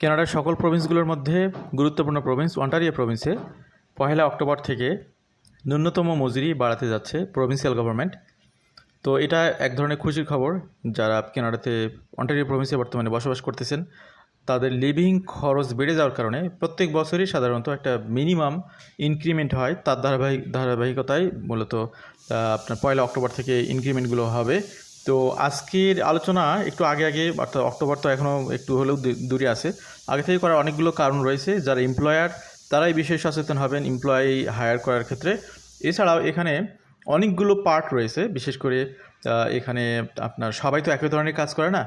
কানাডার সকল প্রভিন্সগুলোর মধ্যে গুরুত্বপূর্ণ প্রভিন্স অন্টারিও প্রভিন্সে পহেলা অক্টোবর থেকে ন্যূনতম মজুরি বাড়াতে যাচ্ছে প্রভিন্সিয়াল গভর্নমেন্ট। তো এটা এক ধরনের খুশির খবর, যারা কানাডাতে অন্টারিও প্রভিন্সে বর্তমানে বসবাস করতেছেন, তাদের লিভিং খরচ বেড়ে যাওয়ার কারণে প্রত্যেক বছরই সাধারণত একটা মিনিমাম ইনক্রিমেন্ট হয়, তার ধারাবাহিক ধারাবাহিকতায় মূলত আপনার পয়লা অক্টোবর থেকে ইনক্রিমেন্টগুলো হবে। তো আজকের আলোচনা একটু আগে আগে, অর্থাৎ অক্টোবর তো এখনও একটু হলেও দূরে আছে, আগে থেকে করার অনেকগুলো কারণ রয়েছে। যারা এমপ্লয়ার তারাই বিশেষ সচেতন হবেন এমপ্লয়ি হায়ার করার ক্ষেত্রে। এছাড়াও এখানে অনেকগুলো পার্ট রয়েছে, বিশেষ করে এখানে আপনার সবাই তো একই ধরনের কাজ করে না।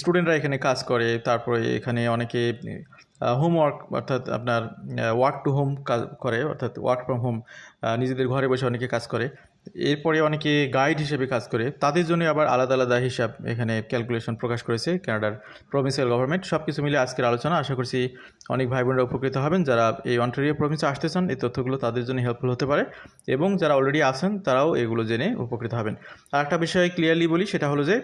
স্টুডেন্টরা এখানে কাজ করে, তারপরে এখানে অনেকে হোমওয়ার্ক অর্থাৎ আপনার ওয়ার্ক টু হোম কাজ করে, অর্থাৎ ওয়ার্ক ফ্রম হোম নিজেদের ঘরে বসে অনেকে কাজ করে। এরপরে অনেকে গাইড হিসেবে কাজ করে। তাদের জন্য আবার আলাদা আলাদা হিসাব এখানে ক্যালকুলেশন প্রকাশ করেছে কানাডার প্রভিন্সিয়াল গভর্নমেন্ট সব কিছু মিলে আজকের আলোচনা, আশা করছি অনেক ভাই বোনেরা উপকৃত হবেন। যারা এই অন্টারিও প্রভিন্সে আসতে চান, এই তথ্যগুলো তাদের জন্য হেল্পফুল হতে পারে। এবং যারা অলরেডি আছেন, তারাও এগুলো জেনে উপকৃত হবেন। আর একটা বিষয় ক্লিয়ারলি বলি, সেটা হলো যে,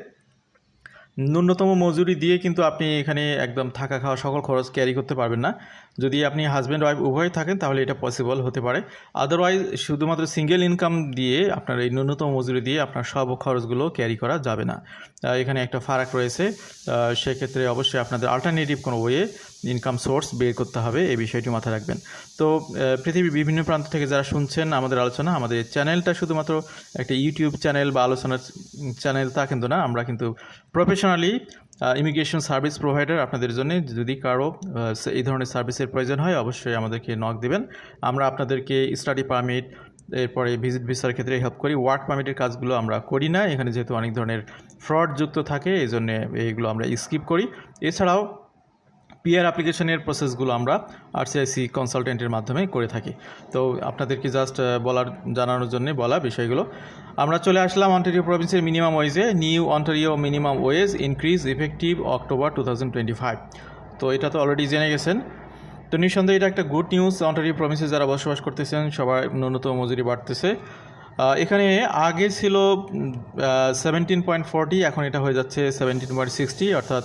ন্যূনতম মজুরি দিয়ে কিন্তু আপনি এখানে একদম থাকা খাওয়া সকল খরচ ক্যারি করতে পারবেন না। যদি আপনি হাজব্যান্ড ওয়াইফ উভয় থাকেন, তাহলে এটা পসিবল হতে পারে। আদারওয়াইজ শুধুমাত্র সিঙ্গেল ইনকাম দিয়ে আপনার এই ন্যূনতম মজুরি দিয়ে আপনার সব খরচগুলো ক্যারি করা যাবে না। এখানে একটা ফারাক রয়েছে। সেক্ষেত্রে অবশ্যই আপনাদের আল্টারনেটিভ কোনো ওয়ে ইনকাম সোর্স বের করতে হবে, এই বিষয়টি মাথায় রাখবেন। তো পৃথিবীর বিভিন্ন প্রান্ত থেকে যারা শুনছেন আমাদের আলোচনা, আমাদের চ্যানেলটা শুধুমাত্র একটা ইউটিউব চ্যানেল বা আলোচনার চ্যানেল তা কিন্তু না, আমরা কিন্তু প্রফেশনালি ইমিগ্রেশন সার্ভিস প্রোভাইডার আপনাদের জন্য যদি কারও এই ধরনের সার্ভিসের প্রয়োজন হয়, অবশ্যই আমাদেরকে নক দেবেন। আমরা আপনাদেরকে স্টাডি পারমিট এরপরে ভিজিট ভিসার ক্ষেত্রে হেল্প করি। ওয়ার্ক পারমিটের কাজগুলো আমরা করি না। এখানে যেহেতু অনেক ধরনের ফ্রড যুক্ত থাকে এই জন্যে এইগুলো আমরা স্কিপ করি। এছাড়াও পিআর অ্যাপ্লিকেশনের প্রসেসগুলো আমরা আরসিআইসি কনসালটেন্টের মাধ্যমে করে থাকি। তো আপনাদেরকে জাস্ট বলার, জানানোর জন্য বলা বিষয়গুলো। আমরা চলে আসলাম অন্টারিও প্রভিন্সের minimum ওয়েজে new Ontario minimum wage increase effective October two তো এটা তো অলরেডি জেনে গেছেন। তো নিঃসন্দেহে এটা একটা গুড নিউজ অন্টারিও প্রভিন্সে যারা বসবাস করতেছেন সবার ন্যূনতম মজুরি বাড়তেছে। এখানে আগে ছিল সেভেন্টিন পয়েন্ট ফোরটি এখন এটা হয়ে যাচ্ছে সেভেন্টিন পয়েন্ট সিক্সটি অর্থাৎ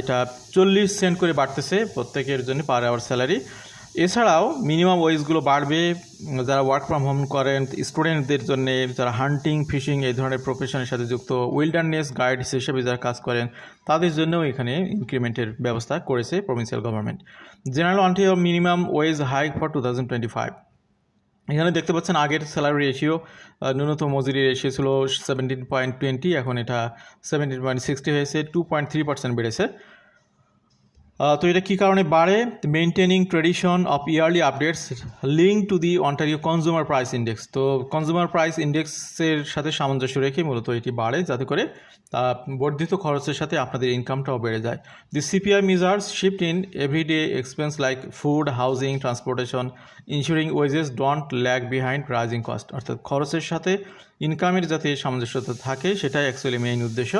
এটা চল্লিশ সেন্ট করে বাড়তেছে প্রত্যেকের জন্য পার আওয়ার স্যালারি। এছাড়াও মিনিমাম ওয়েজগুলো বাড়বে। যারা ওয়ার্ক ফ্রম হোম করেন স্টুডেন্টদের জন্য, যারা হান্টিং ফিশিং এই ধরনের প্রফেশনের সাথে যুক্ত উইল্ডারনেস গাইড হিসেবে যারা কাজ করেন, তাদের জন্যও এখানে ইনক্রিমেন্টের ব্যবস্থা করেছে provincial government general Ontario minimum wage hike for two thousand twenty five এখানে দেখতে পাচ্ছেন আগের স্যালারি রেশিও ন্যূনতম মজুরি রেশিও ছিল সেভেন্টিন পয়েন্ট টোয়েন্টি এখন এটা সেভেন্টিন পয়েন্ট সিক্সটি হয়েছে টু পয়েন্ট থ্রি পার্সেন্ট বেড়েছে। তো এটা কী কারণে বাড়ে? Maintaining tradition of yearly updates link to the Ontario consumer price index তো কনজিউমার প্রাইস ইন্ডেক্সের সাথে সামঞ্জস্য রেখে মূলত এটি বাড়ে, যাতে করে বর্ধিত খরচের সাথে আপনাদের ইনকামটাও বেড়ে যায়। The CPI measures shift in everyday expense like food housing transportation insuring wages don't lag behind rising cost অর্থাৎ খরচের সাথে ইনকামের যাতে সামঞ্জস্যতা থাকে, সেটাই অ্যাকচুয়ালি মেইন উদ্দেশ্য।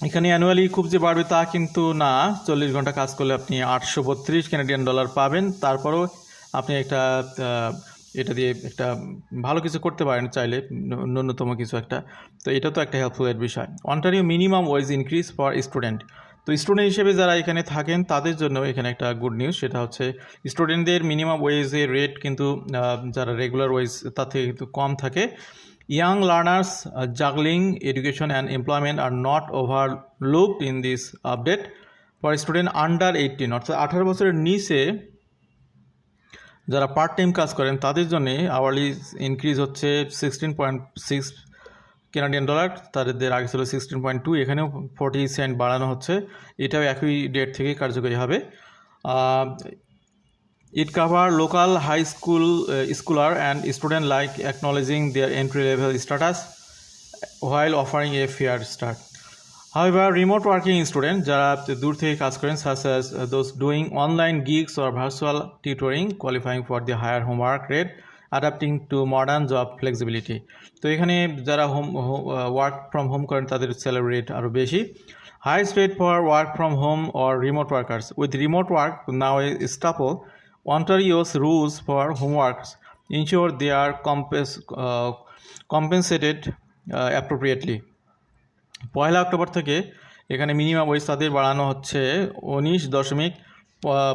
এখানে অ্যানুয়ালি খুব যে বাড়বে তা কিন্তু না। চল্লিশ ঘণ্টা কাজ করলে আপনি আটশো বত্রিশ ক্যানাডিয়ান ডলার পাবেন। তারপরেও আপনি একটা এটা দিয়ে একটা ভালো কিছু করতে পারেন চাইলে ন্যূনতম কিছু একটা। তো এটা তো একটা হেল্পফুলের বিষয়। Ontario minimum wage increase for student তো স্টুডেন্ট হিসেবে যারা এখানে থাকেন, তাদের জন্য এখানে একটা গুড নিউজ সেটা হচ্ছে স্টুডেন্টদের মিনিমাম ওয়েজের রেট কিন্তু যারা রেগুলার ওয়েজ তার থেকে কিন্তু কম থাকে। Young learners uh, juggling education and employment are not overlooked in this update. For student under 18 অর্থাৎ আঠারো বছরের নিচে যারা পার্ট টাইম কাজ করেন তাদের জন্য আওয়ারলি ইনক্রিজ হচ্ছে sixteen point six Canadian dollar তাদের আগে ছিল সিক্সটিন পয়েন্ট টু এখানেও ফোর্টি সেন্ট বাড়ানো হচ্ছে এটাও একই ডেট থেকে কার্যকরী হবে it cover local high school schooler and student like acknowledging their entry level status while offering a fair start however remote working student যারা দূর থেকে কাজ করেন such as those doing online gigs or virtual tutoring qualifying for the higher homework rate adapting to modern job flexibility তো এখানে যারা home work from home করেন, তাদের স্যালারি রেট আরও বেশি। Highest rate for work from home or remote workers with remote work now a স্টাফও Ontario's rules for homeworks ensure they are compens- uh, compensated uh, appropriately. পয়লা October থেকে এখানে minimum wedge তাদের বাড়ানো হচ্ছে উনিশ দশমিক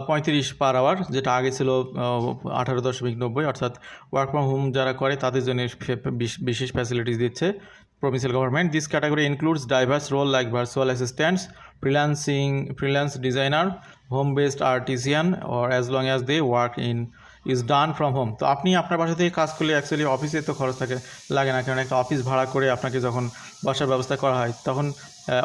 পঁয়ত্রিশ পার আওয়ার যেটা আগে ছিল আঠারো দশমিক নব্বই অর্থাৎ ওয়ার্ক ফ্রম হোম যারা করে তাদের জন্য বিশেষ ফ্যাসিলিটিস দিচ্ছে provincial government this category includes diverse role like virtual assistants freelancing freelance designer home based artisan or as long as they work in is done from home তো আপনি আপনার বাসা থেকে কাজ করলে অ্যাকচুয়ালি অফিসে তো খরচ থাকে, লাগে না। কারণ একটা অফিস ভাড়া করে আপনাকে যখন বাসার ব্যবস্থা করা হয়, তখন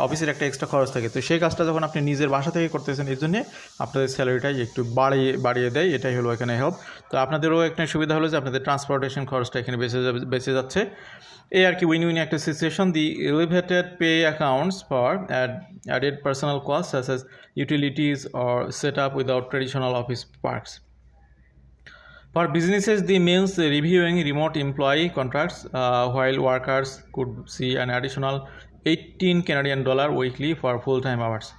অফিসের একটা এক্সট্রা খরচ থাকে। তো সেই কাজটা যখন আপনি নিজের বাসা থেকে করতেছেন এই জন্যে আপনাদের স্যালারিটাই একটু বাড়িয়ে বাড়িয়ে দেয়। এটাই হলো এখানে হেল্প তো আপনাদেরও একটা সুবিধা হলো যে আপনাদের ট্রান্সপোর্টেশন খরচটা এখানে বেঁচে বেঁচে যাচ্ছে। এই আর কি উইন উইন একটা situation the elevated pay accounts for add added personal cost as utilities or set up without traditional office perks For businesses, the means reviewing remote employee contracts, uh, while workers could see an additional 18 Canadian dollar weekly for full-time hours.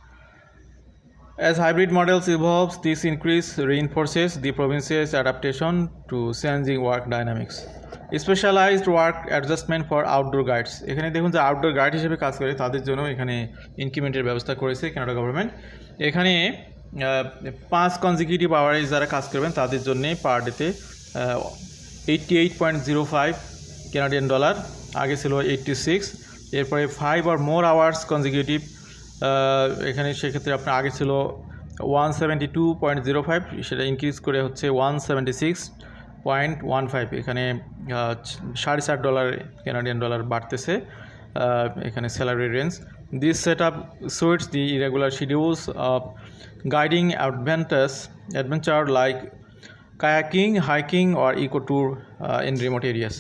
As hybrid models evolves, this increase reinforces the province's adaptation to changing work dynamics. Specialized work adjustment for outdoor guides. এখানে দেখুন যে outdoor guide হিসেবে কাজ করে তাদের জন্য এখানে ইনক্রিমেন্টের ব্যবস্থা করেছে কানাডা গভর্নমেন্ট এখানে পাঁচ কনজিকিউটিভ আওয়ারে যারা কাজ করবেন, তাদের জন্য পার ডেতে eighty eight point zero five Canadian dollar আগে ছিল এইটটি সিক্স এরপরে five or more hours consecutive এখানে সেক্ষেত্রে আপনার আগে ছিল one seventy two point zero five সেটা ইনক্রিজ করে হচ্ছে one seventy six point one five এখানে সাড়ে চার ডলার কানাডিয়ান ডলার বাড়তেছে এখানে salary range set up suits the irregular schedules of guiding adventures adventure like kayaking, hiking, or eco tour uh, in remote areas.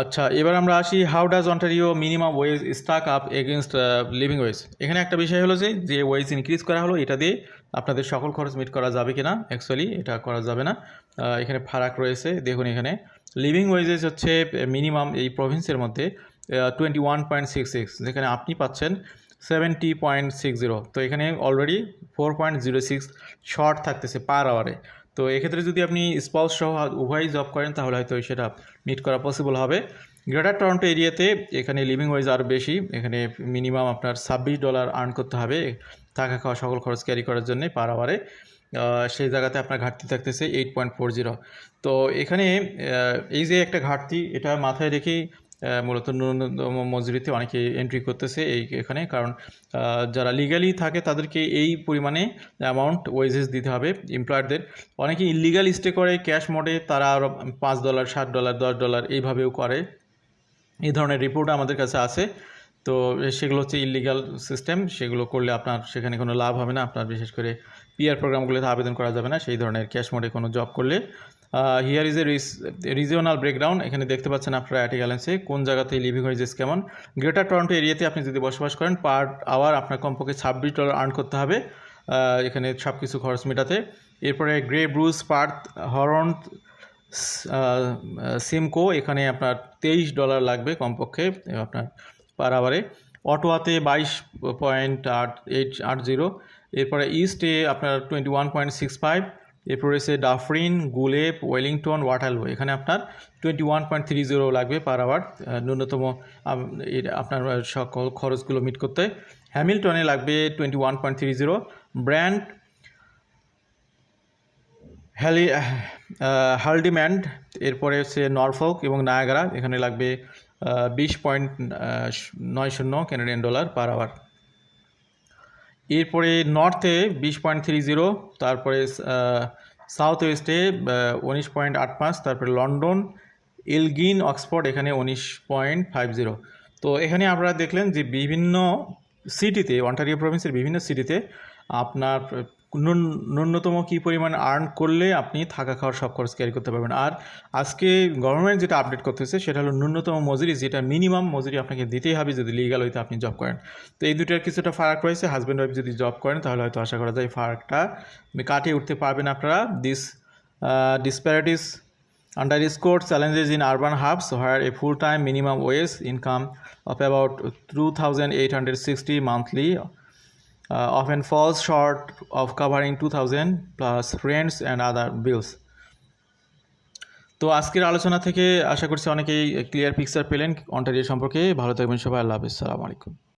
আচ্ছা এবার আমরা আসি how does Ontario minimum wage stack up against living wage এখানে একটা বিষয় হলো যে যে ওয়েজ ইনক্রিজ করা হলো এটা দিয়ে আপনাদের সকল খরচ মিট করা যাবে কি না অ্যাকচুয়ালি এটা করা যাবে না। এখানে ফারাক রয়েছে। দেখুন এখানে লিভিং ওয়েজেস হচ্ছে মিনিমাম এই প্রভিন্সের মধ্যে twenty one point six six যেখানে আপনি পাচ্ছেন সেভেন্টি পয়েন্ট সিক্স জিরো তো এখানে already four point zero six short থাকতেছে পার আওয়ারে তো এক্ষেত্রে যদি আপনি স্পাউস সহ উভয়ই জব করেন, তাহলে হয়তো সেটা মিট করা পসিবল হবে। গ্রেটার টরন্টো এরিয়াতে এখানে লিভিং ওয়েজ আরও বেশি। এখানে মিনিমাম আপনার ছাব্বিশ ডলার আর্ন করতে হবে থাকা খাওয়া সকল খরচ ক্যারি করার জন্য পার আওয়ারে সেই জায়গাতে আপনার ঘাটতি থাকতেছে এইট পয়েন্ট ফোর জিরো তো এখানে এই যে একটা ঘাটতি, এটা মাথায় রেখেই মূলত ন্যূনতম মজুরিতে অনেকে এন্ট্রি করতেছে এই এখানে। কারণ যারা লিগালি থাকে তাদেরকে এই পরিমাণে অ্যামাউন্ট ওয়েজেস দিতে হবে এমপ্লয়ারদের অনেকে ইলিগাল স্টে করে ক্যাশ মোডে, তারা পাঁচ ডলার সাত ডলার দশ ডলার এইভাবেও করে। এই ধরনের রিপোর্ট আমাদের কাছে আছে। তো সেগুলো হচ্ছে ইলিগাল সিস্টেম সেগুলো করলে আপনার সেখানে কোনো লাভ হবে না। আপনার বিশেষ করে পিআর প্রোগ্রামগুলোতে আবেদন করা যাবে না। সেই ধরনের ক্যাশ মোডে কোনো জব করলে here is a regional breakdown এখানে দেখতে পাচ্ছেন আপনারা অ্যাটিক্যালেন্সে কোন জায়গাতে লিভিং ওয়েজেস কেমন। গ্রেটার টরন্টো এরিয়াতে আপনি যদি বসবাস করেন পার আওয়ার আপনার কমপক্ষে ছাব্বিশ ডলার আর্ন করতে হবে এখানে সব কিছু খরচ মেটাতে। এরপরে Grey Bruce Perth Huron Simcoe এখানে আপনার তেইশ ডলার লাগবে কমপক্ষে আপনার পার আওয়ারে অটোয়াতে বাইশ পয়েন্ট আট এইট আট জিরো এরপরে ইস্টে আপনার twenty one point six five এরপর রয়েছে ডাফরিন গুলেপ ওয়েলিংটন ওয়াটারলো এখানে আপনার twenty one point three zero লাগবে পার আওয়ার ন্যূনতম আপনার সকল খরচগুলো মিট করতে। হ্যামিল্টনে লাগবে twenty one point three zero Brant Hailey Haldimand এরপরে হচ্ছে নরফোক এবং নায়াগারা এখানে লাগবে বিশ পয়েন্ট নয় শূন্য ক্যানাডিয়ান ডলার পার আওয়ার এরপরে নর্থে বিশ পয়েন্ট থ্রি জিরো, তারপরে সাউথ ওয়েস্টে উনিশ পয়েন্ট আট পাঁচ, তারপরে লন্ডন, এলগিন, অক্সফোর্ড, এখানে উনিশ পয়েন্ট ফাইভ জিরো। তো এখানে আপনারা দেখলেন যে বিভিন্ন সিটিতে অন্টারিও প্রভিন্সের বিভিন্ন সিটিতে আপনার ন্যূনতম কী পরিমাণ আর্ন করলে আপনি থাকা খাওয়ার সব খরচ ক্যারি করতে পারবেন। আর আজকে গভর্নমেন্ট যেটা আপডেট করতেছে সেটা হলো ন্যূনতম মজুরি যেটা মিনিমাম মজুরি আপনাকে দিতেই হবে যদি লিগাল হইতে আপনি জব করেন। তো এই দুটার কিছুটা ফারাক রয়েছে। হাজব্যান্ড ওয়াইফ যদি জব করেন তাহলে হয়তো আশা করা যায় ফারাকটা কাটিয়ে উঠতে পারবেন আপনারা। This disparities underscore challenges in urban hubs where a full-time minimum wage income of about 2860 monthly uh, often falls short of covering 2000 plus rents and other bills. তো আজকের আলোচনা থেকে আশা করছি অনেকেই ক্লিয়ার পিকচার পেলেন অন্টারিও সম্পর্কে। ভালো থাকবেন সবাই, আল্লাহ হাফিজ। সালাম আলাইকুম।